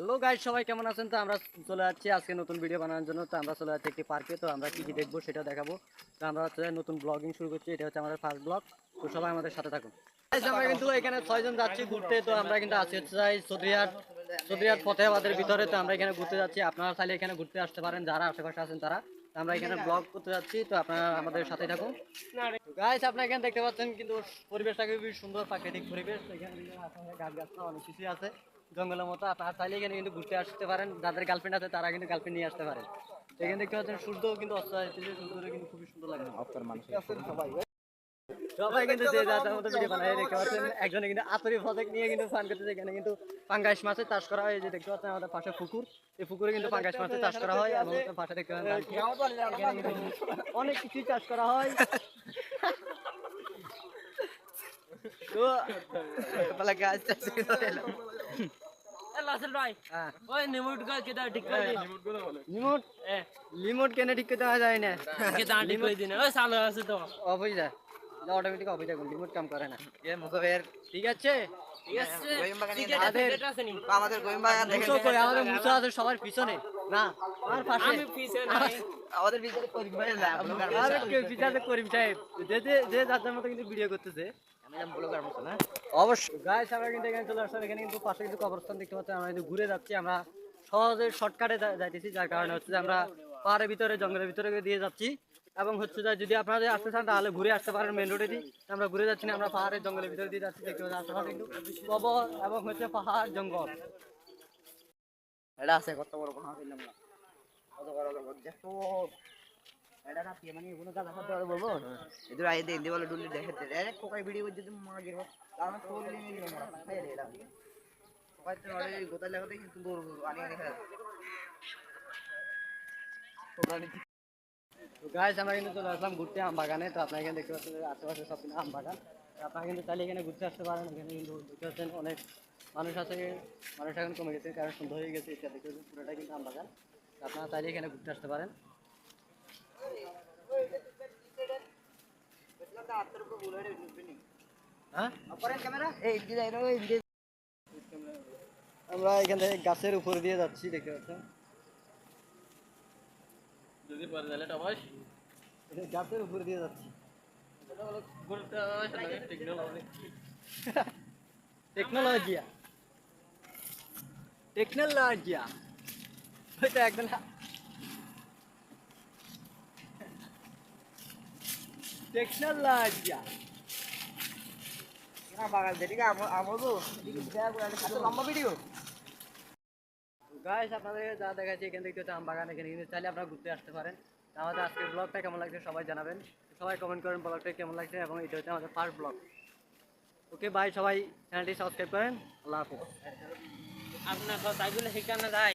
Hello guys সবাই কেমন আছেন? তো আমরা চলে যাচ্ছি আজকে নতুন ভিডিও বানানোর জন্য। তো আমরা চলে যাচ্ছি একটি পার্কে তো আমরা কি কি দেখব সেটা দেখাবো। তো আমরা হচ্ছে নতুন ব্লগিং শুরু করছি। এটা হচ্ছে আমাদের ফার্স্ট ব্লগ তো সবাই আমাদের সাথে থাকুন। আমরা কিন্তু এখানে ছয়জন যাচ্ছি ঘুরতে। তো আমরা কিন্তু আছি যাই চৌধুরীহাট চৌধুরীহাট ফতেহাবাদের ভিতরে। তো আমরা এখানে ঘুরতে যাচ্ছি। আপনারা চাইলে এখানে ঘুরতে আসতে পারেন। যারা আশেপাশে আছেন তারা। আমরা এখানে ব্লগ করতে যাচ্ছি। তো আপনারা আমাদের সাথে থাকুন। গাইস আপনারা এখানে দেখতে পাচ্ছেন কিন্তু পরিবেশটা খুবই সুন্দর প্রাকৃতিক পরিবেশ। এখানে গাছ অনেক কিছুই আছে। জঙ্গলের মতো আপনারা চাইলে এখানে কিন্তু ঘুরতে আসতে পারেন। যাদের গার্লফ্রেন্ড আছে তারা কিন্তু গার্লফ্রেন্ড নিয়ে আসতে পারেন। এখানে দেখতে পাচ্ছেন সূর্য কিন্তু অস্ত যাচ্ছে সূর্যটা কিন্তু খুবই সুন্দর লাগে সবাই কিন্তু যে যার মতো ভিডিও বানায় দেখতে পাচ্ছেন একজনে কিন্তু আতরি ফজেক নিয়ে কিন্তু ফান করতেছে। এখানে কিন্তু পাঙ্গাস মাছের চাষ করা হয়। এই যে দেখতে পাচ্ছেন আমাদের পাশে পুকুর। এই পুকুরে কিন্তু পাঙ্গাস মাছের চাষ করা হয় এবং পাশে দেখতে পাচ্ছেন অনেক কিছুই চাষ করা হয়। তো গাছ চাষ। লাসেল ভাই। ওই নিমুট গাছ কেটা ঠিক করে দিন লিমোট এ। লিমোট কেন ঠিক করতে যায় না। কেটা ঠিক করে দিন? ওই চালু আছে তো। অফ যায় অটোমেটিক অফ যায় কাম করে না। এ মুখবের ঠিক আছে? ঠিক আছে। ঠিক আছে ঠিক আছে নি। আমাদের গোয়েম দেখেন মুসো করে আমাদের মুসো আছে সবার পিছনে। না আমার পাশে। আমি পিছে নাই। আমাদের ভিতরে করিম ভাই না কেউ পিছাতে করিম সাহেব। যে যার মতো কিন্তু ভিডিও করতেছে। ব্লগার অবশ্যই। গাইস আমরা কিন্তু এখানে চলে আসলাম। এখানে কিন্তু পাশে কিন্তু কবরস্থান দেখতে পাচ্ছি আমরা কিন্তু ঘুরে যাচ্ছি। আমরা সহজে শর্টকাটে যাইতেছি যার কারণে হচ্ছে যে আমরা পাহাড়ের ভিতরে জঙ্গলের ভিতরে দিয়ে যাচ্ছি। এবং হচ্ছে যে যদি আপনারা আসতে চান তাহলে ঘুরে আসতে পারেন মেন রোডে দিয়ে। আমরা ঘুরে যাচ্ছি না আমরা পাহাড়ের জঙ্গলের ভিতরে দিয়ে যাচ্ছি। দেখতে পাচ্ছি আশেপাশে কিন্তু কবর এবং হচ্ছে পাহাড় জঙ্গল। এটা আছে কত বড় বললাম না। আমরা কিন্তু চলে আসলাম ঘুরতে আম বাগানে। তো আপনারা এখানে দেখতে পাচ্ছেন আশেপাশে সব আম বাগান। আপনারা কিন্তু চাইলে এখানে ঘুরতে আসতে পারেন। এখানে কিন্তু দেখতে পাচ্ছেন অনেক মানুষ আছে। মানুষ এখন কমে গেছে, কারণ সুন্দর হয়ে গেছে। পাচ্ছেন পুরোটা কিন্তু আম বাগান। আপনারা চাইলে এখানে ঘুরতে আসতে পারেন হ্যাঁ ক্যামেরা এই দিদা এর ওই আমরা এখান থেকে গাছের উপর দিয়ে যাচ্ছি দেখতে পাচ্ছেন যদি পরে দিলে টবাস এটা গাছের উপর দিয়ে যাচ্ছি গুরুত্ব টেকনোলজি টেকনোলজিয়া টেকনোলজিয়া ওইটা একদম গাইস আপনাদের যা দেখাচ্ছি এখান থেকে হচ্ছে আম বাগান এখানে কিন্তু চাইলে আপনারা ঘুরতে আসতে পারেন। আমাদের আজকের ব্লগটা কেমন লাগছে সবাই জানাবেন। সবাই কমেন্ট করেন ব্লগটা কেমন লাগছে এবং এটা হচ্ছে আমাদের ফার্স্ট ব্লগ ওকে বাই সবাই চ্যানেলটি সাবস্ক্রাইব করেন। আল্লাহ হাফিজ। আপনার তাই বলে শিখানো যায়।